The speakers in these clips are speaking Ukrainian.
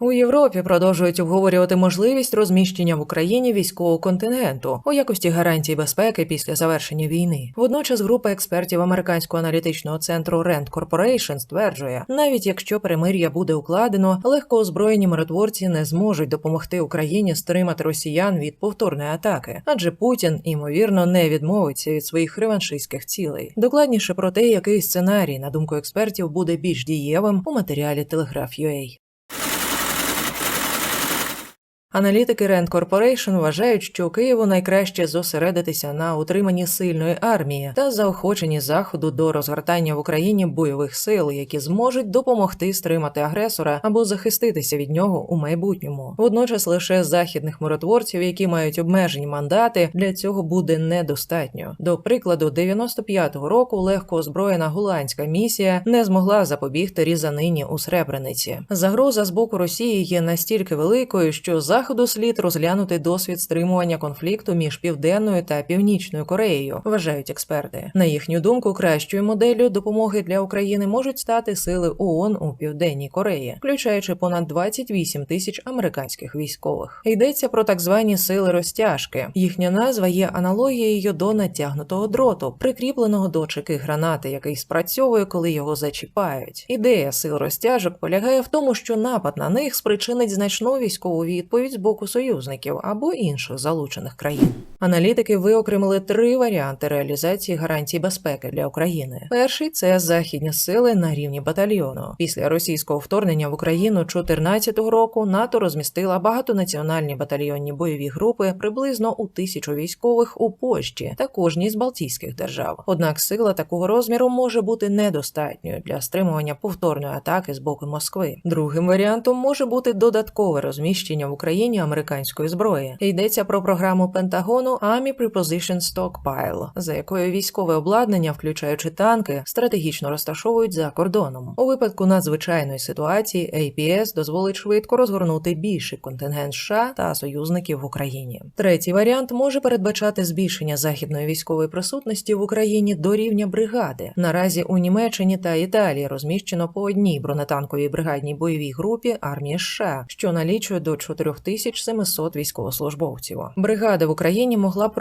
У Європі продовжують обговорювати можливість розміщення в Україні військового контингенту у якості гарантій безпеки після завершення війни. Водночас група експертів американського аналітичного центру Rand Corporation стверджує, навіть якщо перемир'я буде укладено, легко озброєні миротворці не зможуть допомогти Україні стримати росіян від повторної атаки, адже Путін ймовірно не відмовиться від своїх реваншистських цілей. Докладніше про те, який сценарій, на думку експертів, буде більш дієвим у матеріалі Telegraph.ua. Аналітики Rand Corporation вважають, що Києву найкраще зосередитися на утриманні сильної армії та заохоченні заходу до розгортання в Україні бойових сил, які зможуть допомогти стримати агресора або захиститися від нього у майбутньому. Водночас лише західних миротворців, які мають обмежені мандати, для цього буде недостатньо. До прикладу, 95-го року легко озброєна голландська місія не змогла запобігти різанині у Сребрениці. Загроза з боку Росії є настільки великою, що заходу слід розглянути досвід стримування конфлікту між південною та північною Кореєю, вважають експерти. На їхню думку, кращою моделлю допомоги для України можуть стати сили ООН у південній Кореї, включаючи понад 28 тисяч американських військових. Йдеться про так звані сили розтяжки. Їхня назва є аналогією до натягнутого дроту, прикріпленого до чеки гранати, який спрацьовує, коли його зачіпають. Ідея сил розтяжок полягає в тому, що напад на них спричинить значну військову відповідь з боку союзників або інших залучених країн. Аналітики виокремили три варіанти реалізації гарантій безпеки для України. Перший це західні сили на рівні батальйону. Після російського вторгнення в Україну 2014 року НАТО розмістила багатонаціональні батальйонні бойові групи приблизно у тисячу військових у Польщі та кожній з Балтійських держав. Однак сила такого розміру може бути недостатньою для стримування повторної атаки з боку Москви. Другим варіантом може бути додаткове розміщення в Україні американської зброї. Йдеться про програму Пентагону Army Preposition Stockpile, за якою військове обладнання, включаючи танки, стратегічно розташовують за кордоном. У випадку надзвичайної ситуації APS дозволить швидко розгорнути більший контингент США та союзників в Україні. Третій варіант може передбачати збільшення західної військової присутності в Україні до рівня бригади. Наразі у Німеччині та Італії розміщено по одній бронетанковій бригадній бойовій групі армії США, що налічує до 4700 військовослужбовців. Бригада в Україні могла б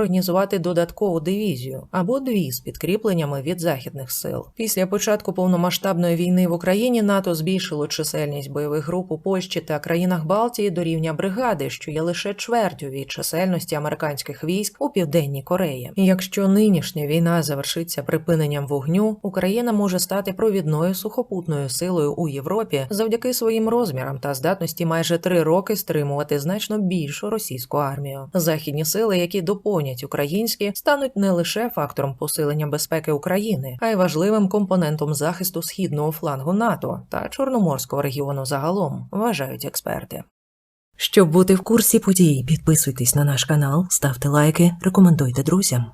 додаткову дивізію або дві з підкріпленнями від західних сил. Після початку повномасштабної війни в Україні НАТО збільшило чисельність бойових груп у Польщі та країнах Балтії до рівня бригади, що є лише чвертю від чисельності американських військ у південній Кореї. Якщо нинішня війна завершиться припиненням вогню, Україна може стати провідною сухопутною силою у Європі завдяки своїм розмірам та здатності майже три роки стримувати значно більшу російську армію. Західні сили, які доповнять українські, стануть не лише фактором посилення безпеки України, а й важливим компонентом захисту східного флангу НАТО та Чорноморського регіону загалом, вважають експерти. Щоб бути в курсі подій, підписуйтесь на наш канал, ставте лайки, рекомендуйте друзям.